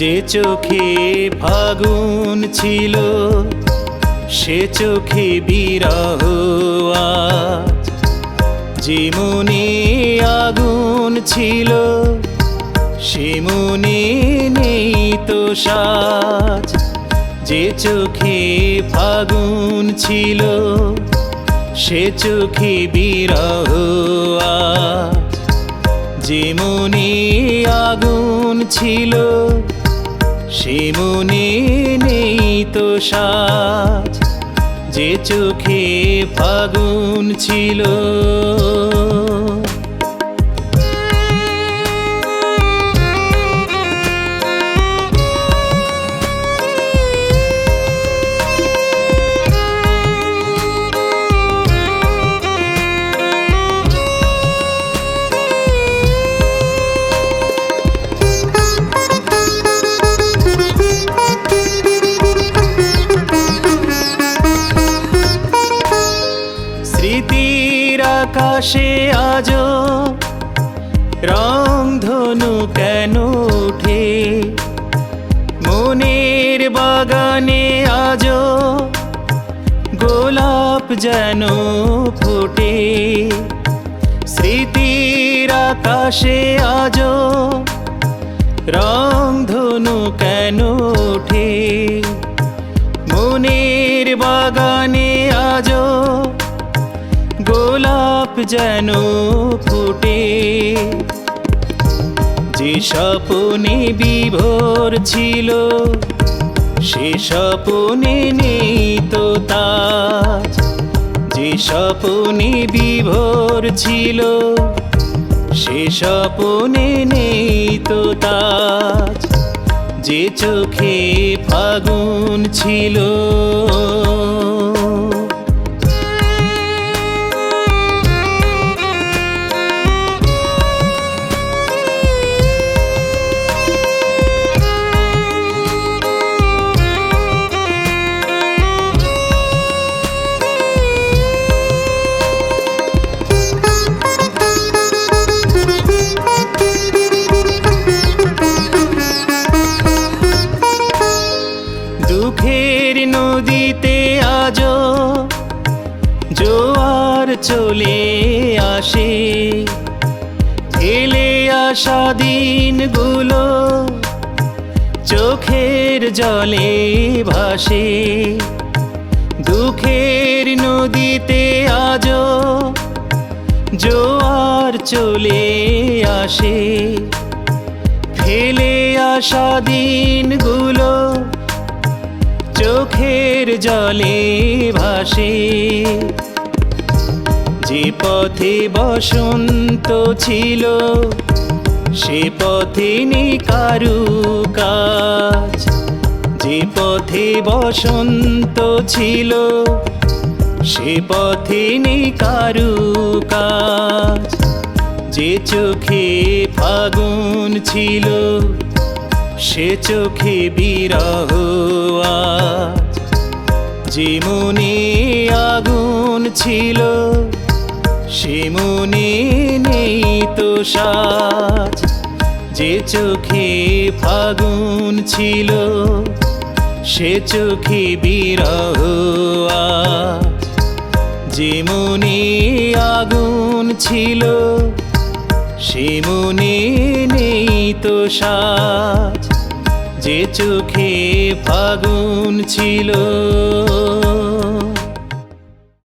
চোখে ফাগুন ছিল, সে চোখে বিরহ যে মনে আগুন ছিল, সে মনে নেই তো সাজ। যে চোখে ফাগুন ছিল, সে চোখে বিরহ যে মনে আগুন ছিল সে মনে নেই তো সাজ যে চোখে ফাগুন ছিল। স্মৃতির আকাশে আজও রং ধনু কেন ওঠে মনের বাগানে আজও গোলাপ যেন ফোটে। স্মৃতির আকাশে আজও রং ধনু কেন ওঠে মনের বাগানে যেন ফুটে। যে স্বপনে বিভোর ছিল, সে স্বপনে নেই তো তাজ। যে স্বপনে বিভোর ছিল, সে স্বপনে নেই তো তাজ। যে চোখে ফাগুন ছিল। দুঃখের নদীতে আজও জোয়ার চলে আসে। ফেলে আসা দিনগুলো চোখের জলে ভাসে। দুঃখের নদীতে আজও জোয়ার চলে আসে। ফেলে আসা দিনগুলো চোখের জলে ভাসে। যে পথে বসন্ত ছিল, সে পথে নেই কারু কাজ। যে পথে বসন্ত ছিল, সে পথে নেই কারু কাজ। যে চোখে ফাগুন ছিল, সে চোখে বিরহ যে মনে আগুন ছিল সে মনে নেই তো সাজ। যে চোখে ফাগুন ছিল, সে চোখে বিরহ আজ। যে আগুন ছিল সে মনে নেই তো সাজ। যে চোখে ফাগুন ছিল।